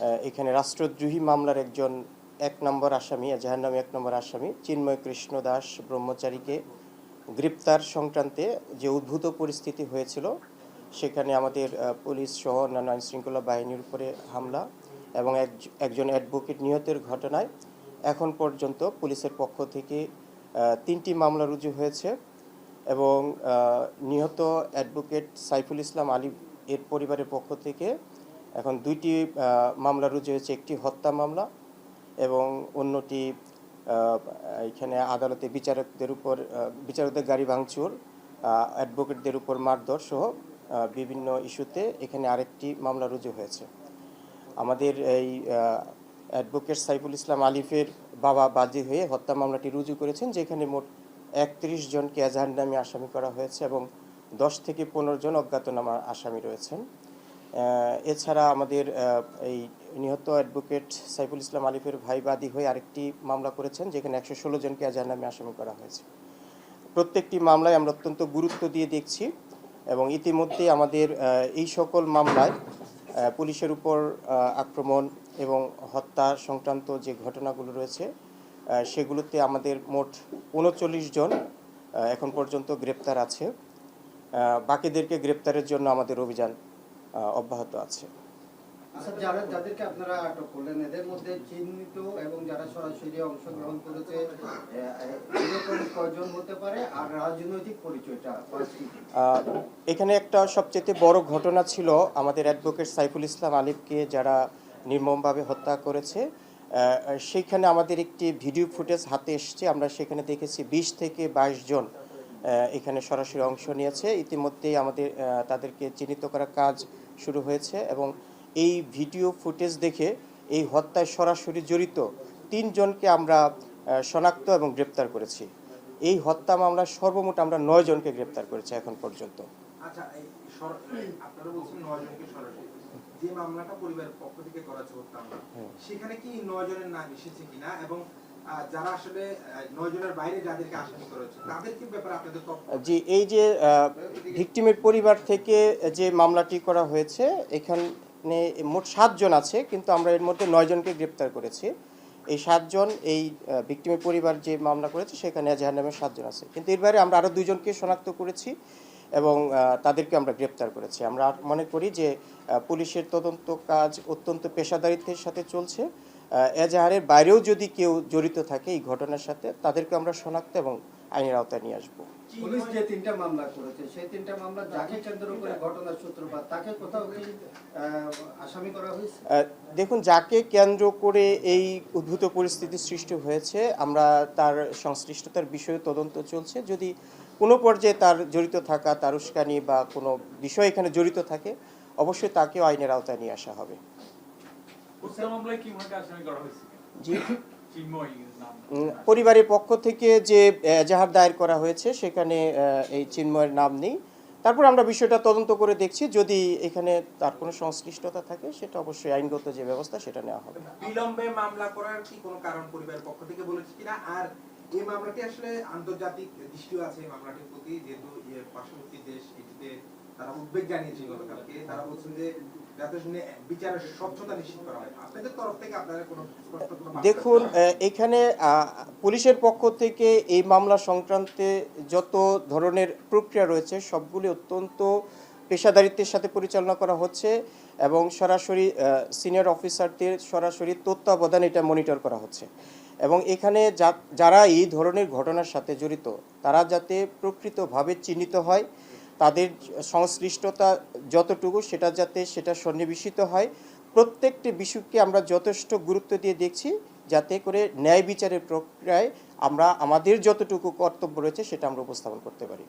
এখানে রাষ্ট্রদ্রোহী মামলার একজন এক নম্বর আসামি জাহার নামে এক নম্বর আসামি, চিন্ময় কৃষ্ণ দাস ব্রহ্মচারীকে গ্রেপ্তার সংক্রান্তে যে উদ্ভূত পরিস্থিতি হয়েছিল, সেখানে আমাদের পুলিশ সহ অন্যান্য আইন শৃঙ্খলা বাহিনীর উপরে হামলা এবং এক- একজন অ্যাডভোকেট নিহতের ঘটনায় এখন পর্যন্ত পুলিশের পক্ষ থেকে তিনটি মামলা রুজু হয়েছে এবং নিহত অ্যাডভোকেট সাইফুল ইসলাম আলী এর পরিবারের পক্ষ থেকে এখন দুইটি মামলা রুজু হয়েছে, একটি হত্যা মামলা এবং অন্যটি এখানে আদালতে বিচারকদের উপর বিচারকদের গাড়ি ভাঙচুর অ্যাডভোকেটদের উপর মারধর সহ বিভিন্ন ইস্যুতে এখানে আরেকটি মামলা রুজু হয়েছে। আমাদের এই অ্যাডভোকেট সাইফুল ইসলাম আলিফের বাবা বাদী হয়ে হত্যা মামলাটি রুজু করেছেন, যেখানে মোট একত্রিশ জনকে এজাহার নামে আসামি করা হয়েছে এবং দশ থেকে পনেরো জন অজ্ঞাতনামা আসামি রয়েছেন। এছাড়া আমাদের এই নিহত অ্যাডভোকেট সাইফুল ইসলাম আলিফের ভাই বাদী হয়ে আরেকটি মামলা করেছেন, যেখানে একশো ষোলো জনকে এজাহার নামে আসামি করা হয়েছে। প্রত্যেকটি মামলায় আমরা অত্যন্ত গুরুত্ব দিয়ে দেখছি এবং ইতিমধ্যে আমাদের এই সকল মামলায় পুলিশের উপর আক্রমণ এবং হত্যা সংক্রান্ত যে ঘটনাগুলো রয়েছে সেগুলোতে আমাদের মোট উনচল্লিশ জন এখন পর্যন্ত গ্রেপ্তার আছে। বাকিদেরকে গ্রেপ্তারের জন্য আমাদের অভিযান অব্যাহত আছে। আচ্ছা যারা যাদেরকে আপনারা আটক করলেন এদের মধ্যে চিহ্নিত এবং যারা সরাসরি অংশগ্রহণ করেছে এরকম কয়জন হতে পারে? আর রাজনৈতিক পরিচয়টা এখানে একটা সবচেয়ে বড় ঘটনা ছিল আমাদের অ্যাডভোকেট সাইফুল ইসলাম আলিফকে যারা নির্মমভাবে হত্যা করেছে। সেইখানে আমাদের একটি ভিডিও ফুটেজ হাতে এসছে। আমরা সেখানে দেখেছি বিশ থেকে বাইশ জন এখানে সরাসরি অংশ নিয়েছে। ইতিমধ্যেই আমাদের তাদেরকে চিহ্নিত করার কাজ শুরু হয়েছে এবং এই ভিডিও ফুটেজ দেখে এই হত্যায় সরাসরি জড়িত তিনজনকে আমরা শনাক্ত এবং গ্রেপ্তার করেছি। এই হত্যা মামলায় সর্বমোট আমরা নয় জনকে গ্রেপ্তার করেছি এখন পর্যন্ত। আচ্ছা যে মামলাটা পরিবারের পক্ষ থেকে করা হচ্ছে সেখানে কি নয় জনের নাম এসেছে কিনা? এবং জি, এই যে ভিকটিমের পরিবার থেকে যে মামলাটি করা হয়েছে, এখানে মোট সাতজন আছে, কিন্তু আমরা এর মধ্যে নয় জনকে গ্রেপ্তার করেছি। এই সাতজন, এই ভিকটিমের পরিবার যে মামলা করেছে, সেখানে এজাহার নামে সাতজন আছে। কিন্তু এর বাইরে আমরা আরও দুইজনকে শনাক্ত করেছি এবং তাদেরকে আমরা গ্রেপ্তার করেছি। আমরা মনে করি যে পুলিশের তদন্ত কাজ অত্যন্ত পেশাদারিত্বের সাথে চলছে। এজাহারের বাইরেও যদি কেউ জড়িত থাকে এই ঘটনার সাথে তাদেরকে আমরা শনাক্ত এবং আইনের আওতায় নিয়ে আসব। পুলিশ যে তিনটা মামলা করেছে সেই তিনটা মামলা যাকে কেন্দ্র করে ঘটনার সূত্রপাত তাকে কোথাও আসামি করা হয়েছে? দেখুন যাকে কেন্দ্র করে এই উদ্ভূত পরিস্থিতি সৃষ্টি হয়েছে আমরা তার সংশ্লিষ্টতার বিষয়ে তদন্ত চলছে। যদি কোনো পর্যায়ে তার জড়িত থাকা তার উস্কানি বা কোনো বিষয় এখানে জড়িত থাকে অবশ্যই তাকেও আইনের আওতায় নিয়ে আসা হবে। পরিবারের পক্ষ থেকে যে এজাহার দায়ের করা হয়েছে সেখানে এই চিন্ময়ের নাম নেই। তারপর আমরা বিষয়টা তদন্ত করে দেখছি যদি এখানে তার কোনো সংশ্লিষ্টতা থাকে সেটা অবশ্যই আইনগত যে ব্যবস্থা সেটা নেওয়া হবে। বিলম্বে মামলা করার কি কোনো কারণ পরিবারের পক্ষ থেকে বলেছে কিনা? আর এই মামলাটি আসলে আন্তর্জাতিক দৃষ্টিও আছে এই মামলাটির প্রতি যেহেতু পার্শ্ববর্তী দেশ এটিতে তারা উদ্বেগ জানিয়েছে গতকালকে। তারা বলছেন যে দেখুন এখানে পুলিশের পক্ষ থেকে এই মামলা সংক্রান্তে যত ধরনের প্রক্রিয়া রয়েছে, সবগুলি অত্যন্ত পেশাদারিত্বের সাথে পরিচালনা করা হচ্ছে এবং সরাসরি সিনিয়র অফিসারদের সরাসরি তত্ত্বাবধান এটা মনিটর করা হচ্ছে। এবং এখানে যারা এই ধরনের ঘটনার সাথে জড়িত, তারা যাতে প্রকৃতভাবে চিহ্নিত হয় তাদের সংশ্লিষ্টতা যতটুকু সেটা যাতে সেটা সন্নিবেশিত হয়। প্রত্যেকটি বিষয়কে আমরা যথেষ্ট গুরুত্ব দিয়ে দেখছি যাতে করে ন্যায় বিচারের প্রক্রিয়ায় আমরা আমাদের যতটুকু কর্তব্য রয়েছে সেটা আমরা উপস্থাপন করতে পারি।